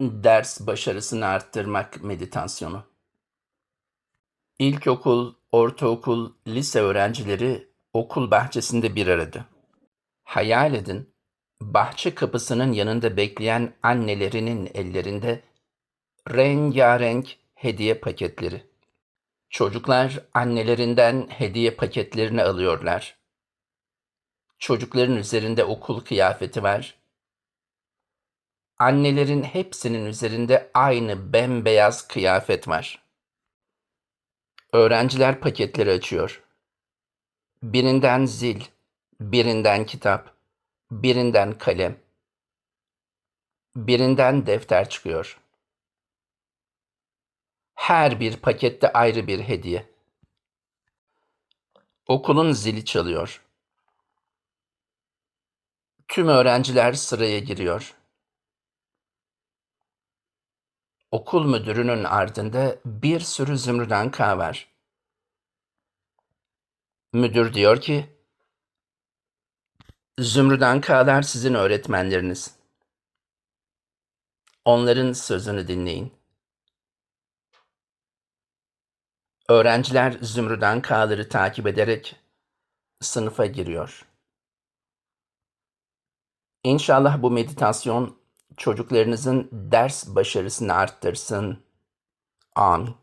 Ders başarısını arttırmak meditasyonu. İlkokul, ortaokul, lise öğrencileri okul bahçesinde bir arada. Hayal edin, bahçe kapısının yanında bekleyen annelerinin ellerinde rengarenk hediye paketleri. Çocuklar annelerinden hediye paketlerini alıyorlar. Çocukların üzerinde okul kıyafeti var. Annelerin hepsinin üzerinde aynı bembeyaz kıyafet var. Öğrenciler paketleri açıyor. Birinden zil, birinden kitap, birinden kalem, birinden defter çıkıyor. Her bir pakette ayrı bir hediye. Okulun zili çalıyor. Tüm öğrenciler sıraya giriyor. Okul müdürünün ardında bir sürü zümrüt K var. Müdür diyor ki, Zümrüt K'lar sizin öğretmenleriniz. Onların sözünü dinleyin. Öğrenciler Zümrüt K'ları takip ederek sınıfa giriyor. İnşallah bu meditasyon çocuklarınızın ders başarısını arttırsın. Amin.